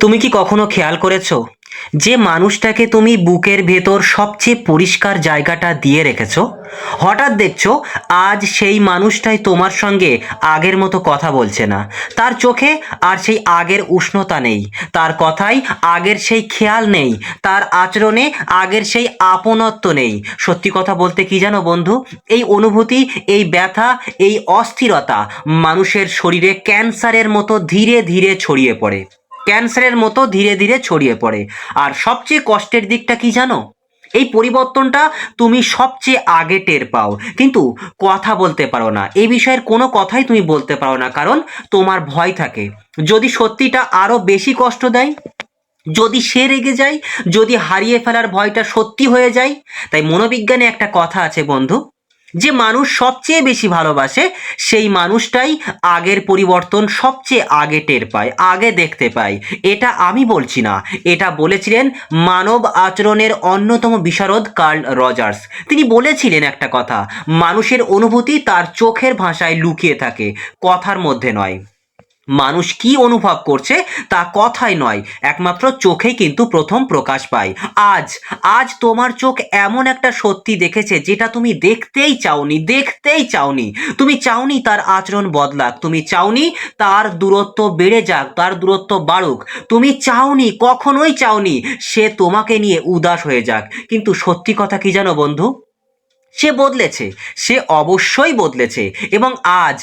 তুমি কি কখনো খেয়াল করেছ যে মানুষটাকে তুমি বুকের ভেতর সবচেয়ে পরিষ্কার জায়গাটা দিয়ে রেখেছো? হঠাৎ দেখছ আজ সেই মানুষটাই তোমার সঙ্গে আগের মতো কথা বলছে না। তার চোখে আর সেই আগের উষ্ণতা নেই, তার কথায় আগের সেই খেয়াল নেই, তার আচরণে আগের সেই আপনত্ব নেই। সত্যি কথা বলতে কি জানো বন্ধু, এই অনুভূতি, এই ব্যথা, এই অস্থিরতা মানুষের শরীরে ক্যান্সারের মতো ধীরে ধীরে ছড়িয়ে পড়ে। ক্যান্সারের মতো ধীরে ধীরে ছড়িয়ে পড়ে। আর সবচেয়ে কষ্টের দিকটা কি জানো? এই পরিবর্তনটা তুমি সবচেয়ে আগে টের পাও। কিন্তু কথা বলতে পারো না। এই বিষয়ের কোনো কথাই তুমি বলতে পারো না, কারণ তোমার ভয় থাকে। যদি সত্যিটা আরও বেশি কষ্ট দেয়, যদি সে রেগে যায়, যদি হারিয়ে ফেলার ভয়টা সত্যি হয়ে যায়, তাই মনোবিজ্ঞানে একটা কথা আছে বন্ধু যে মানুষ সবচেয়ে বেশি ভালোবাসে, সেই মানুষটাই আগের পরিবর্তন সবচেয়ে আগে টের পায়, আগে দেখতে পায়। এটা আমি বলছি না, এটা বলেছিলেন মানব আচরণের অন্যতম বিশারদ কার্ল রজার্স। তিনি বলেছিলেন একটা কথা, মানুষের অনুভূতি তার চোখের ভাষায় লুকিয়ে থাকে, কথার মধ্যে নয়। মানুষ কি অনুভব করছে তা কথাই নয়, একমাত্র চোখেই কিন্তু প্রথম প্রকাশ পায়। আজ আজ তোমার চোখ এমন একটা সত্যি দেখেছে যেটা তুমি দেখতেই চাওনি দেখতেই চাওনি। তুমি চাওনি তার আচরণ বদলাক, তুমি চাওনি তার দূরত্ব বেড়ে যাক, তার দূরত্ব বাড়ুক। তুমি চাওনি, কখনোই চাওনি সে তোমাকে নিয়ে উদাস হয়ে যাক। কিন্তু সত্যি কথা কি জানো বন্ধু? সে বদলেছে, সে অবশ্যই বদলেছে এবং আজ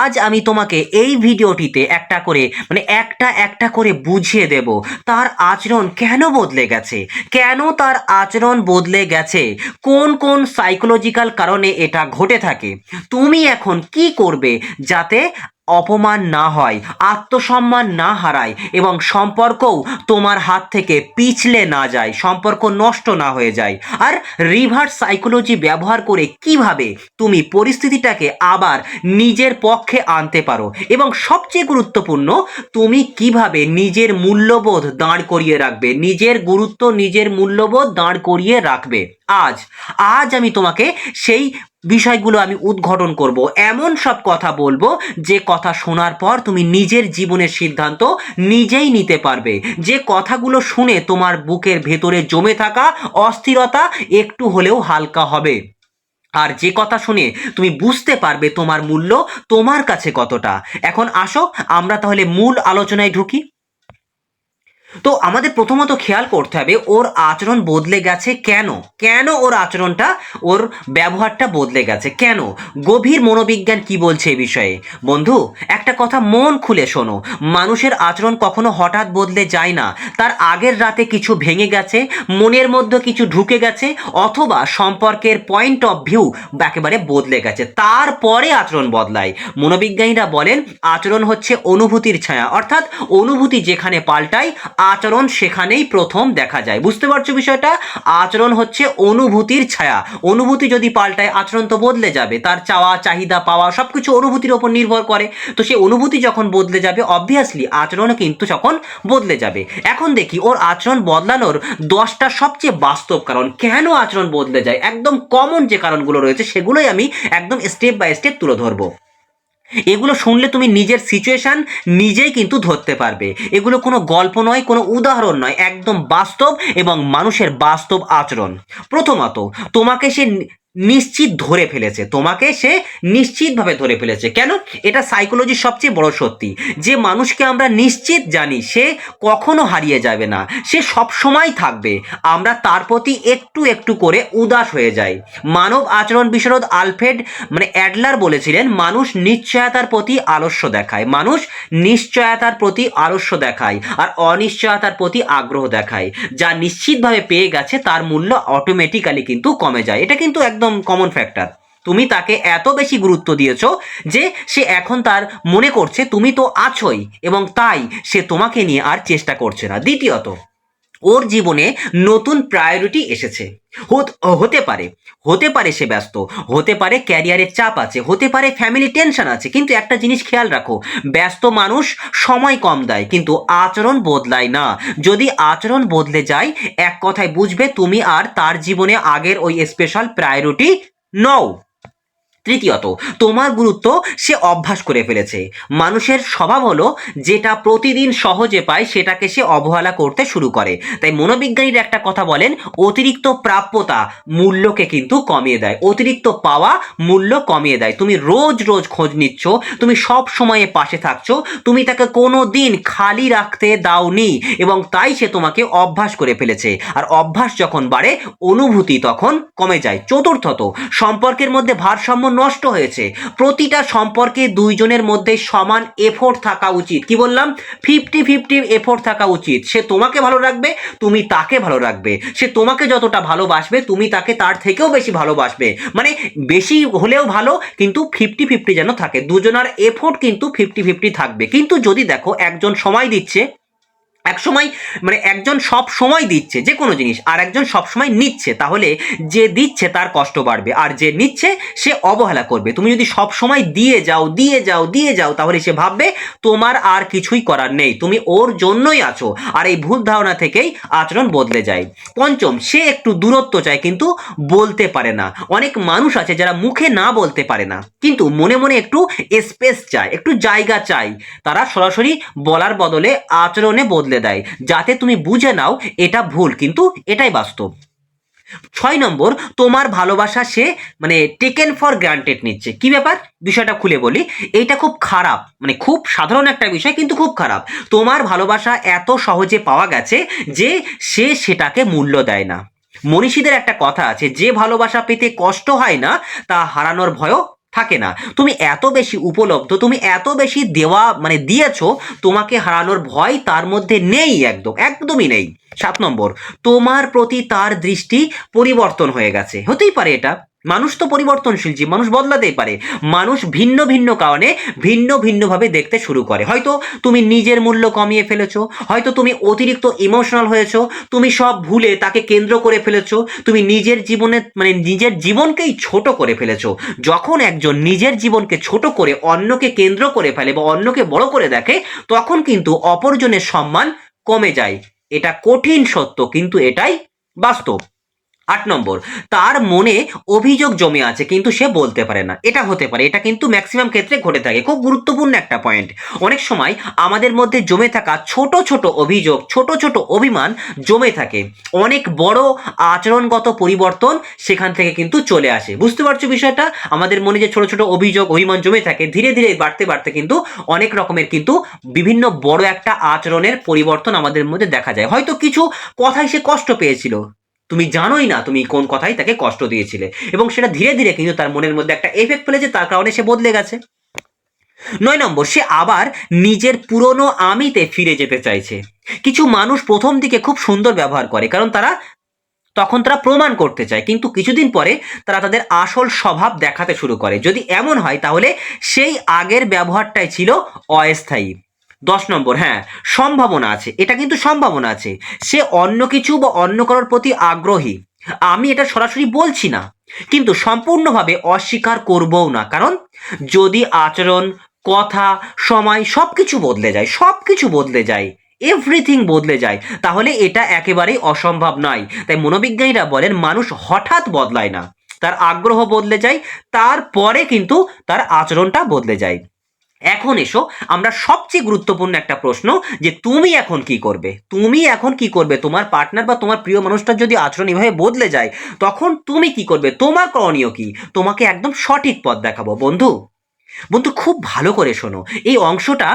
আজ আমি তোমাকে এই ভিডিওটিতে একটা করে মানে একটা একটা করে বুঝিয়ে দেব তার আচরণ কেন বদলে গেছে, কেন তার আচরণ বদলে গেছে, কোন কোন সাইকোলজিক্যাল কারণে এটা ঘটে থাকে, তুমি এখন কি করবে যাতে অপমান না হয়, আত্মসম্মান না হারায় এবং সম্পর্কও তোমার হাত থেকে পিছলে না যায়, সম্পর্ক নষ্ট না হয়ে যায়। আর রিভার্স সাইকোলজি ব্যবহার করে কীভাবে তুমি পরিস্থিতিটাকে আবার নিজের পক্ষে আনতে পারো? এবং সবচেয়ে গুরুত্বপূর্ণ, তুমি কীভাবে নিজের মূল্যবোধ দাঁড় করিয়ে রাখবে? নিজের গুরুত্ব নিজের মূল্যবোধ দাঁড় করিয়ে রাখবে। আজ আজ আমি তোমাকে সেই বিষয়গুলো আমি উদ্ঘাটন করব। এমন সব কথা বলব যে কথা শোনার পর তুমি নিজের জীবনের সিদ্ধান্ত নিজেই নিতে পারবে। যে কথাগুলো শুনে তোমার বুকের ভেতরে জমে থাকা অস্থিরতা একটু হলেও হালকা হবে। আর যে কথা শুনে তুমি বুঝতে পারবে তোমার মূল্য তোমার কাছে কতটা। এখন আসো, আমরা তাহলে মূল আলোচনায় ঢুকি। তো আমাদের প্রথমত খেয়াল করতে হবে, ওর আচরণ বদলে গেছে কেন? কেন ওর আচরণটা, ওর ব্যবহারটা বদলে গেছে? কেন? গভীর মনোবিজ্ঞান কি বলছে এই বিষয়ে? বন্ধু, একটা কথা মন খুলে শোনো। মানুষের আচরণ কখনো হঠাৎ বদলে যায় না। তার আগের রাতে কিছু ভেঙে গেছে, মনের মধ্যে কিছু ঢুকে গেছে, অথবা সম্পর্কের পয়েন্ট অফ ভিউ একেবারে বদলে গেছে। তারপরে আচরণ বদলায়। মনোবিজ্ঞানীরা বলেন, আচরণ হচ্ছে অনুভূতির ছায়া। অর্থাৎ অনুভূতি যেখানে পাল্টায় আচরণ সেখানেই প্রথম দেখা যায়। বুঝতে পারছ বিষয়টা? আচরণ হচ্ছে অনুভূতির ছায়া। অনুভূতি যদি পাল্টায়, আচরণ তো বদলে যাবে। তার চাওয়া, চাহিদা, পাওয়া সব কিছু অনুভূতির ওপর নির্ভর করে। তো সেই অনুভূতি যখন বদলে যাবে অবভিয়াসলি আচরণও কিন্তু তখন বদলে যাবে। এখন দেখি, ওর আচরণ বদলানোর দশটা সবচেয়ে বাস্তব কারণ। কেন আচরণ বদলে যায়? একদম কমন যে কারণগুলো রয়েছে, সেগুলোই আমি একদম স্টেপ বাই স্টেপ তুলে ধরবো। এগুলো শুনলে তুমি নিজের সিচুয়েশান নিজেই কিন্তু ধরতে পারবে। এগুলো কোনো গল্প নয়, কোনো উদাহরণ নয়, একদম বাস্তব এবং মানুষের বাস্তব আচরণ। প্রথমত, তোমাকে সে নিশ্চিত ধরে ফেলেছে। তোমাকে সে নিশ্চিতভাবে ধরে ফেলেছে। কেন? এটা সাইকোলজির সবচেয়ে বড় সত্যি। যে মানুষকে আমরা নিশ্চিত জানি, সে কখনো হারিয়ে যাবে না। সে সব সময় থাকবে। আমরা তার প্রতি একটু একটু করে উদাস হয়ে যাই। মানব আচরণ বিশারদ আলফ্রেড মানে অ্যাডলার বলেছিলেন, মানুষ নিশ্চয়তার প্রতি আলস্য দেখায়। মানুষ নিশ্চয়তার প্রতি আলস্য দেখায় আর অনিশ্চয়তার প্রতি আগ্রহ দেখায়। যা নিশ্চিতভাবে পেয়ে গেছে, তার মূল্য অটোমেটিক্যালি কিন্তু কমে যায়। এটা কিন্তু একদম কমন ফ্যাক্টর তুমি তাকে এত বেশি গুরুত্ব দিয়েছ যে সে এখন তার মনে করছে, তুমি তো আছোই এবং তাই সে তোমাকে নিয়ে আর চেষ্টা করছে না। দ্বিতীয়ত ওর জীবনে নতুন প্রায়োরিটি এসেছে। হত- পারে, হতে পারে সে ব্যস্ত, হতে পারে ক্যারিয়ারের চাপ আছে, হতে পারে ফ্যামিলি টেনশন আছে, কিন্তু একটা জিনিস খেয়াল রাখো, ব্যস্ত মানুষ সময় কম দেয়, কিন্তু আচরণ বদলায় না। যদি আচরণ বদলে যায়, এক কথায় বুঝবে তুমি আর তার জীবনে আগের ওই স্পেশাল প্রায়োরিটি নও। তৃতীয়ত, তোমার গুরুত্ব সে অভ্যাস করে ফেলেছে। মানুষের স্বভাব হলো, যেটা প্রতিদিন সহজে পায়, সেটাকে সে অবহেলা করতে শুরু করে। তাই মনোবিজ্ঞানীর একটা কথা বলেন, অতিরিক্ত প্রাপ্যতা মূল্যকে কিন্তু কমিয়ে দেয়। অতিরিক্ত পাওয়া মূল্য কমিয়ে দেয়। তুমি রোজ রোজ খোঁজ নিচ্ছ, তুমি সব সময়ে পাশে থাকছো, তুমি তাকে কোনো দিন খালি রাখতে দাওনি এবং তাই সে তোমাকে অভ্যাস করে ফেলেছে। আর অভ্যাস যখন বাড়ে, অনুভূতি তখন কমে যায়। চতুর্থত, সম্পর্কের মধ্যে ভারসাম্য নষ্ট হয়েছে। প্রতিটা সম্পর্কে দুইজনের মধ্যে সমান এফোর্ট থাকা উচিত। কি বললাম? ফিফটি ফিফটি এফোর্ট থাকা উচিত। সে তোমাকে ভালো রাখবে, তুমি তাকে ভালো রাখবে। সে তোমাকে যতটা ভালোবাসবে, তুমি তাকে তার থেকেও বেশি ভালোবাসবে। মানে বেশি হলেও ভালো, কিন্তু ফিফটি ফিফটি যেন থাকে। দুজনার এফোর্ট কিন্তু ফিফটি ফিফটি থাকবে। কিন্তু যদি দেখো, একজন সময় দিচ্ছে এক সময় মানে একজন সব সময় দিচ্ছে, যে কোনো জিনিস, আর একজন সব সময় নিচ্ছে, তাহলে যে দিচ্ছে তার কষ্ট বাড়বে, আর যে নিচ্ছে সে অবহেলা করবে। তুমি যদি সব সময় দিয়ে যাও দিয়ে যাও দিয়ে যাও, তাহলে সে ভাববে, তোমার আর কিছুই করার নেই, তুমি ওর জন্যই আছো, আর এই ভুল ধারণা থেকেই আচরণ বদলে যায়। পঞ্চম, সে একটু দূরত্ব চায়, কিন্তু বলতে পারে না। অনেক মানুষ আছে যারা মুখে না বলতে পারে না, কিন্তু মনে মনে একটু স্পেস চায়, একটু জায়গা চায়। তারা সরাসরি বলার বদলে আচরণে বদলে দেয়, যাতে তুমি বুঝে নাও এটা ভুল, কিন্তু এটাই বাস্তব। ছয় নম্বর, তোমার ভালোবাসা সে মানে টেকেন ফর গ্রান্টেড নিচ্ছে। কি ব্যাপার? বিষয়টা খুলে বলি। এইটা খুব খারাপ মানে খুব সাধারণ একটা বিষয়, কিন্তু খুব খারাপ। তোমার ভালোবাসা এত সহজে পাওয়া গেছে যে সে সেটাকে মূল্য দেয় না। মনীষীদের একটা কথা আছে, যে ভালোবাসা পেতে কষ্ট হয় না, তা হারানোর ভয়ও থাকে না। তুমি এত বেশি উপলব্ধ, তুমি এত বেশি দেওয়া মানে দিয়েছ, তোমাকে হারানোর ভয় তার মধ্যে নেই একদম, একদমই নেই। সাত নম্বর, তোমার প্রতি তার দৃষ্টি পরিবর্তন হয়ে গেছে। হতেই পারে এটা। মানুষ তো পরিবর্তনশীল জীব, মানুষ বদলাতেই পারে। মানুষ ভিন্ন ভিন্ন কারণে ভিন্ন ভিন্নভাবে দেখতে শুরু করে। হয়তো তুমি নিজের মূল্য কমিয়ে ফেলেছো, হয়তো তুমি অতিরিক্ত ইমোশনাল হয়েছো, তুমি সব ভুলে তাকে কেন্দ্র করে ফেলেছো, তুমি নিজের জীবনে মানে নিজের জীবনকেই ছোট করে ফেলেছো। যখন একজন নিজের জীবনকে ছোট করে অন্যকে কেন্দ্র করে ফেলে বা অন্যকে বড় করে দেখে, তখন কিন্তু অপরজনের সম্মান কমে যায়। এটা কঠিন সত্য, কিন্তু এটাই বাস্তব। আট নম্বর, তার মনে অভিযোগ জমে আছে কিন্তু সে বলতে পারে না। এটা হতে পারে, এটা কিন্তু ম্যাক্সিমাম ক্ষেত্রে ঘটে থাকে। খুব গুরুত্বপূর্ণ একটা পয়েন্ট অনেক সময় আমাদের মধ্যে জমে থাকা ছোট ছোট অভিযোগ, ছোট ছোট অভিমান জমে থাকে। অনেক বড় আচরণগত পরিবর্তন সেখান থেকে কিন্তু চলে আসে। বুঝতে পারছ বিষয়টা? আমাদের মনে যে ছোট ছোট অভিযোগ, অভিমান জমে থাকে, ধীরে ধীরে বাড়তে বাড়তে কিন্তু অনেক রকমের কিন্তু বিভিন্ন বড় একটা আচরণের পরিবর্তন আমাদের মধ্যে দেখা যায়। হয়তো কিছু কথায় সে কষ্ট পেয়েছিল। তুমি জানোই না তুমি কোন কথাই তাকে কষ্ট দিয়েছিলে। এবং সেটা ধীরে ধীরে কিন্তু তার মনের মধ্যে একটা এফেক্ট ফেলেছে তার কারণে সে বদলে গেছে। নয় নম্বর, সে আবার নিজের পুরনো আমিতে ফিরে যেতে চাইছে। কিছু মানুষ প্রথম দিকে খুব সুন্দর ব্যবহার করে, কারণ তারা তখন তারা প্রমাণ করতে চায়, কিন্তু কিছুদিন পরে তারা তাদের আসল স্বভাব দেখাতে শুরু করে। যদি এমন হয়, তাহলে সেই আগের ব্যবহারটাই ছিল অস্থায়ী। দশ নম্বর হ্যাঁ সম্ভাবনা আছে। এটা কিন্তু সম্ভাবনা আছে। সে অন্য কিছু বা অন্য কারোর প্রতি আগ্রহী। আমি এটা সরাসরি বলছি না। কিন্তু সম্পূর্ণভাবে অস্বীকার করবও না। কারণ যদি আচরণ, কথা, সময় সব কিছু বদলে যায় সব কিছু বদলে যায় এভরিথিং বদলে যায়, তাহলে এটা একেবারেই অসম্ভব নয়। তাই মনোবিজ্ঞানীরা বলেন, মানুষ হঠাৎ বদলায় না। তার আগ্রহ বদলে যায়, তারপরে কিন্তু তার আচরণটা বদলে যায়। এখন এসো, আমরা সবচেয়ে গুরুত্বপূর্ণ একটা প্রশ্ন যে তুমি এখন কি করবে? তুমি এখন কি করবে? তোমার পার্টনার বা তোমার প্রিয় মানুষটার যদি আচরণ এভাবে বদলে যায়, তখন তুমি কি করবে? তোমার করণীয় কি? তোমাকে একদম সঠিক পথ দেখাবো। বন্ধু বন্ধু, খুব ভালো করে শোনো। এই অংশটা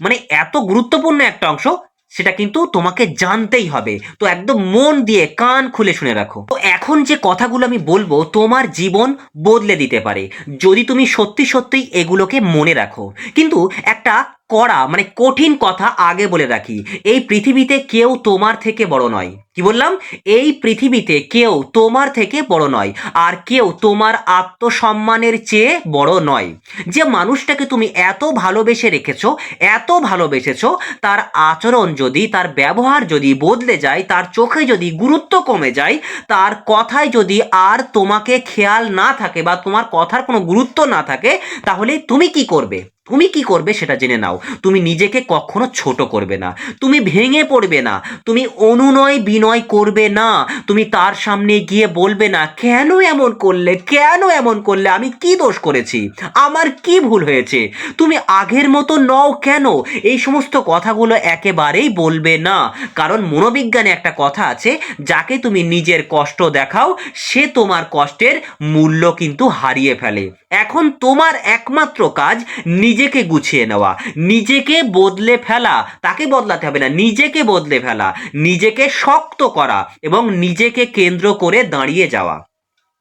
মানে এত গুরুত্বপূর্ণ একটা অংশ সেটা কিন্তু তোমাকে জানতেই হবে। তো একদম মন দিয়ে কান খুলে শুনে রাখো। তো এখন যে কথাগুলো আমি বলব, তোমার জীবন বদলে দিতে পারে। যদি তুমি সত্যি সত্যি এগুলোকে মনে রাখো। কিন্তু একটা কড়া মানে কঠিন কথা আগে বলে রাখি। এই পৃথিবীতে কেউ তোমার থেকে বড় নয়। কি বললাম? এই পৃথিবীতে কেউ তোমার থেকে বড় নয়, আর কেউ তোমার আত্মসম্মানের চেয়ে বড় নয়। যে মানুষটাকে তুমি এত ভালোবেসে রেখেছো, এত ভালোবেসেছো, তার আচরণ যদি, তার ব্যবহার যদি বদলে যায়, তার চোখে যদি গুরুত্ব কমে যায়, তার কথায় যদি আর তোমাকে খেয়াল না থাকে বা তোমার কথার কোনো গুরুত্ব না থাকে, তাহলে তুমি কি করবে? তুমি কি করবে সেটা জেনে নাও। তুমি নিজেকে কখনো ছোট করবে না। তুমি ভেঙে পড়বে না। তুমি অনুনয় বিনয় করবে না। তুমি তার সামনে গিয়ে বলবে না, কেন এমন করলে? কেন এমন করলে? আমি কি দোষ করেছি? আমার কি ভুল হয়েছে? তুমি আগের মতো নও কেন? এই সমস্ত কথাগুলো একেবারেই বলবে না। কারণ মনোবিজ্ঞানে একটা কথা আছে, যাকে তুমি নিজের কষ্ট দেখাও, সে তোমার কষ্টের মূল্য কিন্তু হারিয়ে ফেলে। এখন তোমার একমাত্র কাজ নিজেকে গুছিয়ে নেওয়া, নিজেকে বদলে ফেলা, তাকে বদলাতে হবে না, নিজেকে বদলে ফেলা, নিজেকে শক্ত করা এবং নিজেকে কেন্দ্র করে দাঁড়িয়ে যাওয়া।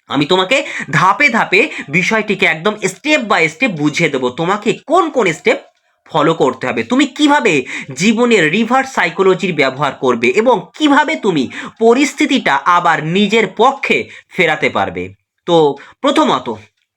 আমি তোমাকে ধাপে ধাপে বিষয়টিকে একদম স্টেপ বাই স্টেপ বুঝিয়ে দেবো। তোমাকে কোন কোন স্টেপ ফলো করতে হবে? তুমি কীভাবে জীবনের রিভার্স সাইকোলজির ব্যবহার করবে এবং কীভাবে তুমি পরিস্থিতিটা আবার নিজের পক্ষে ফেরাতে পারবে? তো প্রথমত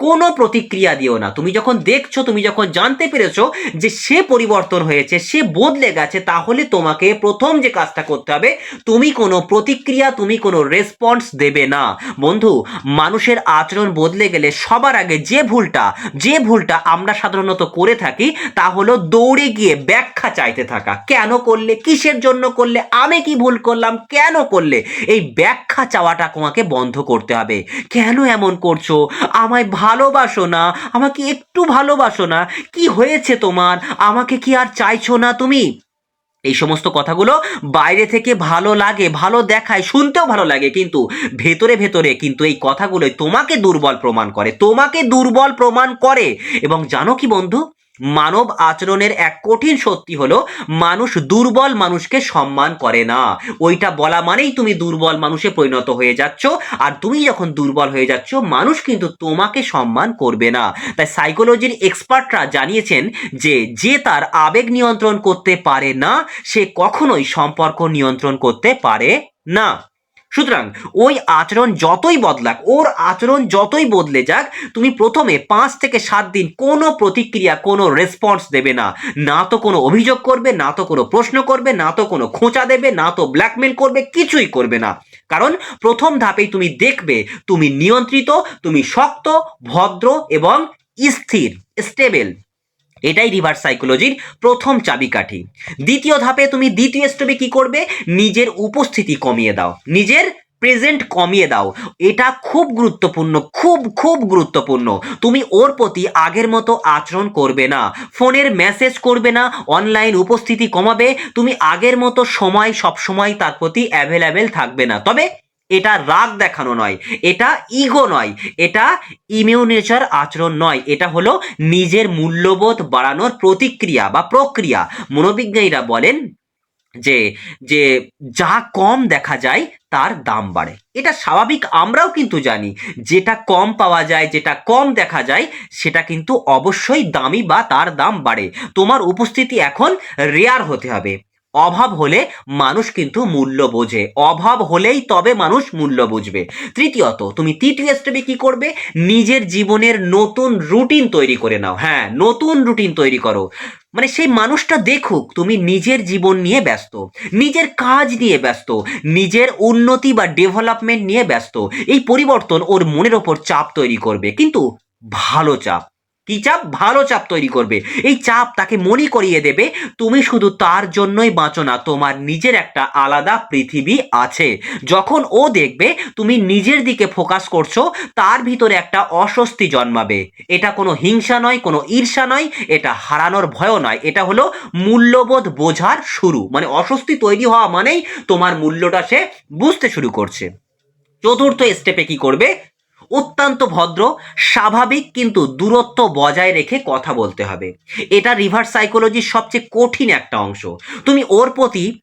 কোনো প্রতিক্রিয়া দিও না। তুমি যখন দেখছ, তুমি যখন জানতে পেরেছ যে সে পরিবর্তন হয়েছে, সে বদলে গেছে, তাহলে তোমাকে প্রথম যে কাজটা করতে হবে, তুমি কোনো প্রতিক্রিয়া, তুমি কোনো রেসপন্স দেবে না। বন্ধু, মানুষের আচরণ বদলে গেলে সবার আগে যে ভুলটা যে ভুলটা আমরা সাধারণত করে থাকি, তা হলো দৌড়ে গিয়ে ব্যাখ্যা চাইতে থাকা। কেন করলে, কিসের জন্য করলে, আমি কি ভুল করলাম, কেন করলে? এই ব্যাখ্যা চাওয়াটা তোমাকে বন্ধ করতে হবে। কেন এমন করছ? আমায় ভালোবাসো না, আমাকে একটু ভালোবাসো না। কি হয়েছে তোমার? আমাকে কি আর চাইছো না তুমি? এই সমস্ত কথাগুলো বাইরে থেকে ভালো লাগে, ভালো দেখায়, শুনতেও ভালো লাগে, কিন্তু ভেতরে ভেতরে কিন্তু এই কথাগুলোই তোমাকে দুর্বল প্রমাণ করে, তোমাকে দুর্বল প্রমাণ করে। এবং জানো কি বন্ধু? মানব আচরণের এক কঠিন সত্যি হলো মানুষ দুর্বল মানুষকে সম্মান করে না। ওইটা বলা মানেই তুমি দুর্বল মানুষে পরিণত হয়ে যাচ্ছ আর তুমি যখন দুর্বল হয়ে যাচ্ছ, মানুষ কিন্তু তোমাকে সম্মান করবে না। তাই সাইকোলজির এক্সপার্টরা জানিয়েছেন যে যে তার আবেগ নিয়ন্ত্রণ করতে পারে না, সে কখনোই সম্পর্ক নিয়ন্ত্রণ করতে পারে না। সুতরাং ওই আচরণ যতই বদলাক, ওর আচরণ যতই বদলে যাক, তুমি প্রথমে পাঁচ থেকে সাত দিন কোনো প্রতিক্রিয়া, কোনো রেসপন্স দেবে না। না তো কোনো অভিযোগ করবে, না তো কোনো প্রশ্ন করবে, না তো কোনো খোঁচা দেবে, না তো ব্ল্যাকমেল করবে, কিছুই করবে না। কারণ প্রথম ধাপেই তুমি দেখবে, তুমি নিয়ন্ত্রিত, তুমি শক্ত, ভদ্র এবং স্থির স্টেবল এটাই রিভার্স সাইকোলজির প্রথম চাবিকাঠি। দ্বিতীয় ধাপে তুমি দ্বিতীয় স্টেপে কি করবে? নিজের উপস্থিতি কমিয়ে দাও। নিজের প্রেজেন্ট কমিয়ে দাও। এটা খুব গুরুত্বপূর্ণ, খুব খুব গুরুত্বপূর্ণ। তুমি ওর প্রতি আগের মতো আচরণ করবে না। ফোনের মেসেজ করবে না অনলাইন উপস্থিতি কমাবে। তুমি আগের মতো সময় সব সময় তার প্রতি অ্যাভেলেবেল থাকবে না। তবে এটা রাগ দেখানো নয়, এটা ইগো নয়, এটা ইমিউনেচার আচরণ নয়, এটা হলো নিজের মূল্যবোধ বাড়ানোর প্রতিক্রিয়া বা প্রক্রিয়া। মনোবিজ্ঞানীরা বলেন যে যে যা কম দেখা যায় তার দাম বাড়ে। এটা স্বাভাবিক, আমরাও কিন্তু জানি, যেটা কম পাওয়া যায়, যেটা কম দেখা যায়, সেটা কিন্তু অবশ্যই দামি বা তার দাম বাড়ে। তোমার উপস্থিতি এখন রেয়ার হতে হবে। অভাব হলে মানুষ কিন্তু মূল্য বোঝে। অভাব হলেই তবে মানুষ মূল্য বুঝবে। তৃতীয়ত, তুমি তৃতীয় স্টেপে কি করবে? নিজের জীবনের নতুন রুটিন তৈরি করে নাও। হ্যাঁ নতুন রুটিন তৈরি করো। মানে সেই মানুষটা দেখুক, তুমি নিজের জীবন নিয়ে ব্যস্ত, নিজের কাজ নিয়ে ব্যস্ত, নিজের উন্নতি বা ডেভেলপমেন্ট নিয়ে ব্যস্ত। এই পরিবর্তন ওর মনের ওপর চাপ তৈরি করবে। কিন্তু ভালো চাপ কি চাপ? ভালো চাপ তৈরি করবে। এই চাপ তাকে মনে করিয়ে দেবে, তুমি শুধু তার জন্যই বাঁচো না, তোমার নিজের একটা আলাদা পৃথিবী আছে। যখন ও দেখবে তুমি নিজের দিকে ফোকাস করছ, তার ভিতরে একটা অস্বস্তি জন্মাবে। এটা কোনো হিংসা নয়, কোনো ঈর্ষা নয়, এটা হারানোর ভয়ও নয়। এটা হলো মূল্যবোধ বোঝার শুরু। মানে অস্বস্তি তৈরি হওয়া মানেই তোমার মূল্যটা সে বুঝতে শুরু করছে। চতুর্থ স্টেপে কি করবে? অত্যন্ত ভদ্র, স্বাভাবিক কিন্তু দূরত্ব বজায় রেখে কথা বলতে হবে। এটা রিভার্স সাইকোলজির সবচেয়ে কঠিন একটা অংশ। তুমি ওর প্রতি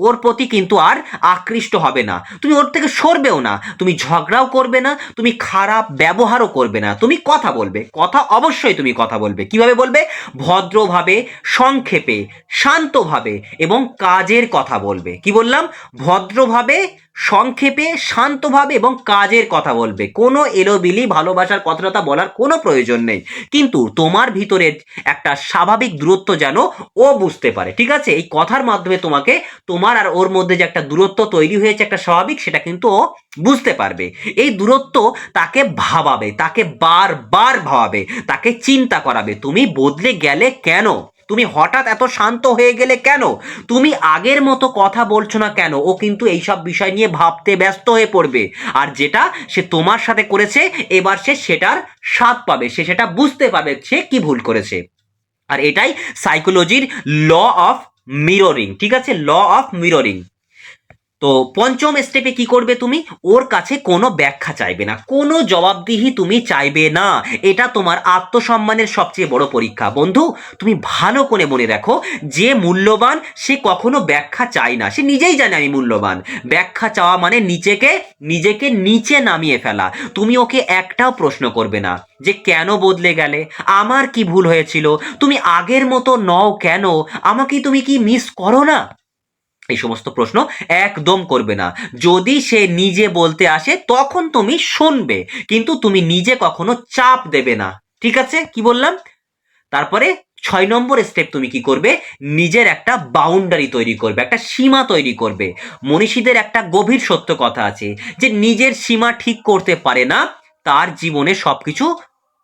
ওর প্রতি কিন্তু আর আকৃষ্ট হবে না। তুমি ওর থেকে সরবেও না। তুমি ঝগড়াও করবে না, তুমি খারাপ ব্যবহারও করবে না। তুমি কথা বলবে। কথা অবশ্যই তুমি কথা বলবে। কীভাবে বলবে? ভদ্রভাবে, সংক্ষেপে, শান্তভাবে এবং কাজের কথা বলবে। কি বললাম? ভদ্রভাবে সংক্ষেপে, শান্তভাবে এবং কাজের কথা বলবে। কোনো এলোবিলি ভালোবাসার কথাটা বলার কোনো প্রয়োজন নেই। কিন্তু তোমার ভিতরে একটা স্বাভাবিক দূরত্ব যেন ও বুঝতে পারে, ঠিক আছে? এই কথার মাধ্যমে তোমাকে, তোমার আর ওর মধ্যে যে একটা দূরত্ব তৈরি হয়েছে, একটা স্বাভাবিক, সেটা কিন্তু ও বুঝতে পারবে। এই দূরত্ব তাকে ভাবাবে, তাকে বারবার ভাবাবে, তাকে চিন্তা করাবে, তুমি বদলে গেলে কেন? তুমি হঠাৎ এত শান্ত হয়ে গেলে কেন? তুমি আগের মতো কথা বলছো না কেন? ও কিন্তু এইসব বিষয় নিয়ে ভাবতে ব্যস্ত হয়ে পড়বে। আর যেটা সে তোমার সাথে করেছে, এবার সে সেটার স্বাদ পাবে। সে সেটা বুঝতে পাবে সে কি ভুল করেছে। আর এটাই সাইকোলজির ল অফ মিররিং ঠিক আছে? ল অফ মিররিং তো পঞ্চম স্টেপে কি করবে তুমি? ওর কাছে কোনো ব্যাখ্যা চাইবে না। কোনো জবাবদিহি তুমি চাইবে না। এটা তোমার আত্মসম্মানের সবচেয়ে বড় পরীক্ষা। বন্ধু, তুমি ভালো করে মনে রাখো যে মূল্যবান সে কখনো ব্যাখ্যা চায় না। সে নিজেই জানে আমি মূল্যবান। ব্যাখ্যা চাওয়া মানে নিজেকে নিজেকে নিচে নামিয়ে ফেলা। তুমি ওকে একটাও প্রশ্ন করবে না যে কেন বদলে গেলে? আমার কি ভুল হয়েছিল? তুমি আগের মতো নও কেন? আমাকে তুমি কি মিস করো না? এই সমস্ত প্রশ্ন একদম করবে না। যদি সে নিজে বলতে আসে, তখন তুমি শুনবে, কিন্তু তুমি নিজে কখনো চাপ দেবে না। ঠিক আছে? কি বললাম? তারপরে ছয় নম্বর স্টেপ তুমি কি করবে? নিজের একটা বাউন্ডারি তৈরি করবে, একটা সীমা তৈরি করবে। মনীষীদের একটা গভীর সত্য কথা আছে, যে নিজের সীমা ঠিক করতে পারে না, তার জীবনে সবকিছু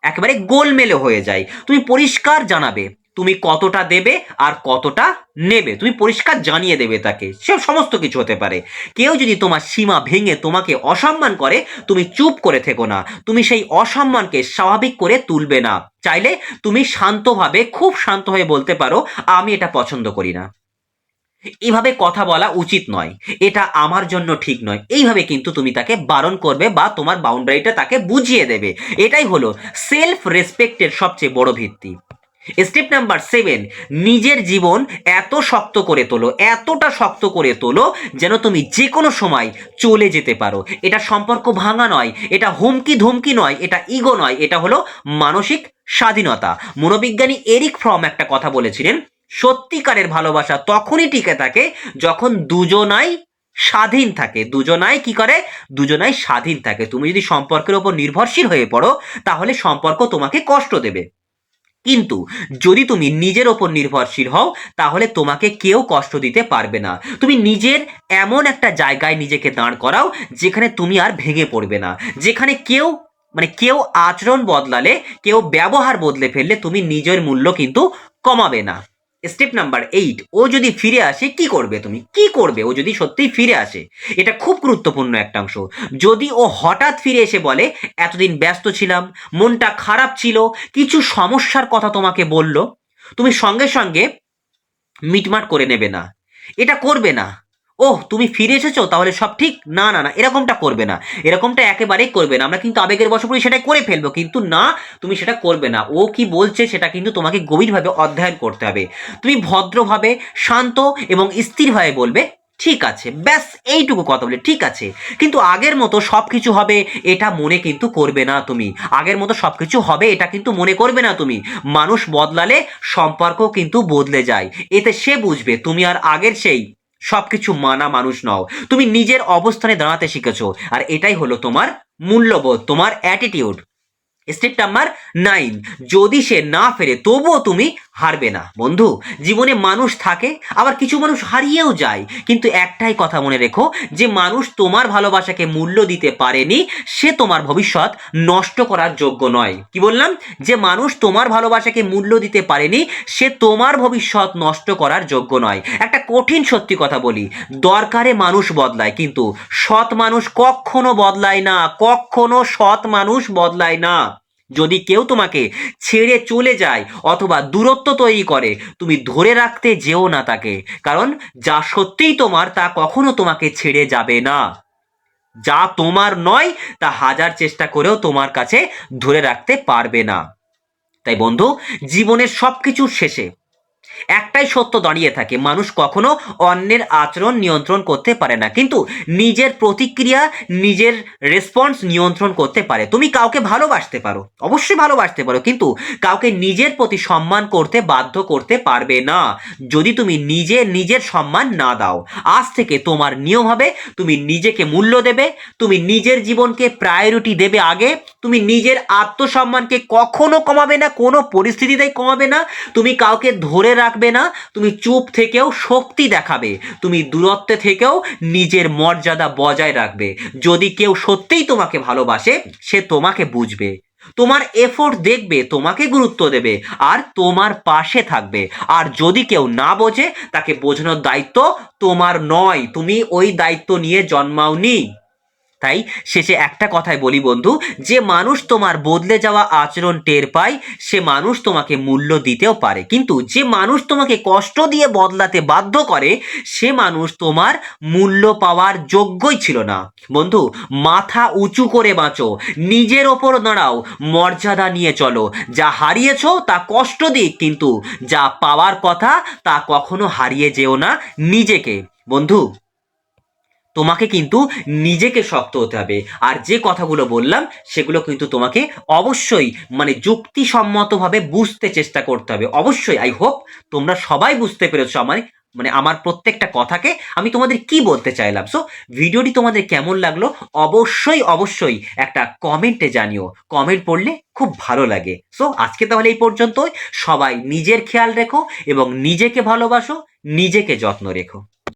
একেবারে গোলমেলে হয়ে যায়। তুমি পরিষ্কার জানাবে তুমি কতটা দেবে আর কতটা নেবে? তুমি পরিষ্কার জানিয়ে দেবে তাকে। সে সমস্ত কিছু হতে পারে। কেউ যদি তোমার সীমা ভেঙে তোমাকে অসম্মান করে, তুমি চুপ করে থেকো না। তুমি সেই অসম্মানকে স্বাভাবিক করে তুলবে না। চাইলে তুমি শান্তভাবে, খুব শান্ত হয়ে বলতে পারো, আমি এটা পছন্দ করি না। এইভাবে কথা বলা উচিত নয়। এটা আমার জন্য ঠিক নয়। এইভাবে কিন্তু তুমি তাকে বারণ করবে বা তোমার বাউন্ডারিটা তাকে বুঝিয়ে দেবে। এটাই হলো সেলফ রেসপেক্টের সবচেয়ে বড় ভিত্তি। স্টেপ নাম্বার সেভেন, নিজের জীবন এত শক্ত করে তোলো, এতটা শক্ত করে তোলো যেন তুমি যে কোনো সময় চলে যেতে পারো। এটা সম্পর্ক ভাঙা নয়, এটা হুমকি ধুমকি নয়, এটা ইগো নয়, এটা হলো মানসিক স্বাধীনতা। মনোবিজ্ঞানী এরিক ফ্রম একটা কথা বলেছিলেন, সত্যিকারের ভালোবাসা তখনই টিকে থাকে যখন দুজনাই স্বাধীন থাকে। দুজনাই কি করে? দুজনাই স্বাধীন থাকে। তুমি যদি সম্পর্কের ওপর নির্ভরশীল হয়ে পড়ো, তাহলে সম্পর্ক তোমাকে কষ্ট দেবে। কিন্তু যদি তুমি নিজের ওপর নির্ভরশীল হও, তাহলে তোমাকে কেউ কষ্ট দিতে পারবে না। তুমি নিজের এমন একটা জায়গায় নিজেকে দাঁড় করাও, যেখানে তুমি আর ভেঙে পড়বে না। যেখানে কেউ মানে কেউ আচরণ বদলালে, কেউ ব্যবহার বদলে ফেললে তুমি নিজের মূল্য কিন্তু কমাবে না। স্টেপ নাম্বার এইট ও যদি ফিরে আসে, কি করবে তুমি? কি করবে? ও যদি সত্যিই ফিরে আসে, এটা খুব গুরুত্বপূর্ণ একটা অংশ। যদি ও হঠাৎ ফিরে এসে বলে, এতদিন ব্যস্ত ছিলাম, মনটা খারাপ ছিল, কিছু সমস্যার কথা তোমাকে বলল, তুমি সঙ্গে সঙ্গে মিটমাট করে নেবে না। এটা করবে না। ওহ, তুমি ফিরে এসেছ? তাহলে সব ঠিক? না না না, এরকমটা করবে না। এরকমটা একেবারেই করবে না। আমরা কিন্তু আবেগের বশপরি সেটাই করে ফেলব। কিন্তু না, তুমি সেটা করবে না। ও কি বলছে সেটা কিন্তু তোমাকে গভীরভাবে অধ্যয়ন করতে হবে। তুমি ভদ্রভাবে, শান্ত এবং স্থিরভাবে বলবে, ঠিক আছে, ব্যাস, এইটুকু কথা বলে, ঠিক আছে। কিন্তু আগের মতো সব কিছু হবে, এটা মনে কিন্তু করবে না তুমি। আগের মতো সব কিছু হবে, এটা কিন্তু মনে করবে না তুমি। মানুষ বদলালে সম্পর্ক কিন্তু বদলে যায়। এতে সে বুঝবে, তুমি আর আগের সেই সবকিছু মানা মানুষ নও। তুমি নিজের অবস্থানে দাঁড়াতে শিখেছ, আর এটাই হলো তোমার মূল্যবোধ, তোমার অ্যাটিটিউড স্টেপ নাম্বার নাইন যদি সে না ফেরে, তবুও তুমি হারবে না। বন্ধু, জীবনে মানুষ থাকে, আবার কিছু মানুষ হারিয়েও যায়। কিন্তু একটাই কথা মনে রেখো, যে মানুষ তোমার ভালোবাসাকে মূল্য দিতে পারেনি, সে তোমার ভবিষ্যৎ নষ্ট করার যোগ্য নয়। কি বললাম? যে মানুষ তোমার ভালোবাসাকে মূল্য দিতে পারেনি, সে তোমার ভবিষ্যৎ নষ্ট করার যোগ্য নয়। একটা কঠিন সত্যি কথা বলি, দরকারে মানুষ বদলায়, কিন্তু সৎ মানুষ কখনো বদলায় না, কখনো সৎ মানুষ বদলায় না। যদি কেউ তোমাকে ছেড়ে চলে যায় অথবা দূরত্ব তৈরি করে, তুমি ধরে রাখতে যেও না তাকে, কারণ যা সত্যিই তোমার তা কখনো তোমাকে ছেড়ে যাবে না। যা তোমার নয়, তা হাজার চেষ্টা করেও তোমার কাছে ধরে রাখতে পারবে না। তাই বন্ধু, জীবনের সব কিছুর শেষে একটাই সত্য দাঁড়িয়ে থাকে, মানুষ কখনো অন্যের আচরণ নিয়ন্ত্রণ করতে পারে না, কিন্তু নিজের প্রতিক্রিয়া, নিজের রেসপন্স নিয়ন্ত্রণ করতে পারে। তুমি কাউকে ভালোবাসতে পারো, অবশ্যই ভালোবাসতে পারো, কিন্তু কাউকে নিজের প্রতি সম্মান করতে বাধ্য করতে পারবে না। যদি তুমি নিজে নিজের সম্মান না দাও, আজ থেকে তোমার নিয়ম হবে, তুমি নিজেকে মূল্য দেবে, তুমি নিজের জীবনকে প্রায়োরিটি দেবে আগে, তুমি নিজের আত্মসম্মানকে কখনো কমাবে না, কোনো পরিস্থিতিতেই কমাবে না, তুমি কাউকে ধরে রাখবে না, তুমি চুপ থেকেও শক্তি দেখাবে, তুমি দূরত্বে থেকেও নিজের মর্যাদা বজায় রাখবে। যদি কেউ সত্যিই তোমাকে ভালোবাসে, সে তোমাকে বুঝবে। তোমার এফোর্ট দেখবে, তোমাকে গুরুত্ব দেবে, আর তোমার পাশে থাকবে। আর যদি কেউ না বোঝে, তাকে বোঝানোর দায়িত্ব তোমার নয়, তুমি ওই দায়িত্ব নিয়ে জন্মাওনি। তাই শেষে একটা কথাই বলি বন্ধু, যে মানুষ তোমার বদলে যাওয়া আচরণ টের পায়, সে মানুষ তোমাকে মূল্য দিতেও পারে। কিন্তু যে মানুষ তোমাকে কষ্ট দিয়ে বদলাতে বাধ্য করে, সে মানুষ তোমার মূল্য পাওয়ার যোগ্যই ছিল না। বন্ধু, মাথা উঁচু করে বাঁচো, নিজের ওপর দাঁড়াও, মর্যাদা নিয়ে চলো। যা হারিয়েছ তা কষ্ট দিক, কিন্তু যা পাওয়ার কথা তা কখনো হারিয়ে যেও না নিজেকে। বন্ধু তোমাকে কিন্তু নিজেকে শক্ত হতে হবে। আর যে কথাগুলো বললাম, সেগুলো কিন্তু তোমাকে অবশ্যই মানে যুক্তিসম্মতভাবে বুঝতে চেষ্টা করতে হবে। অবশ্যই আই হোপ তোমরা সবাই বুঝতে পেরেছ আমার মানে আমার প্রত্যেকটা কথাকে। আমি তোমাদের কি বলতে চাইলাম? সো ভিডিওটি তোমাদের কেমন লাগল? অবশ্যই অবশ্যই একটা কমেন্টে জানিও। কমেন্ট পড়লে খুব ভালো লাগে। সো আজকে তাহলে এই পর্যন্তই। সবাই নিজের খেয়াল রেখো এবং নিজেকে ভালোবাসো, নিজেকে যত্ন রেখো।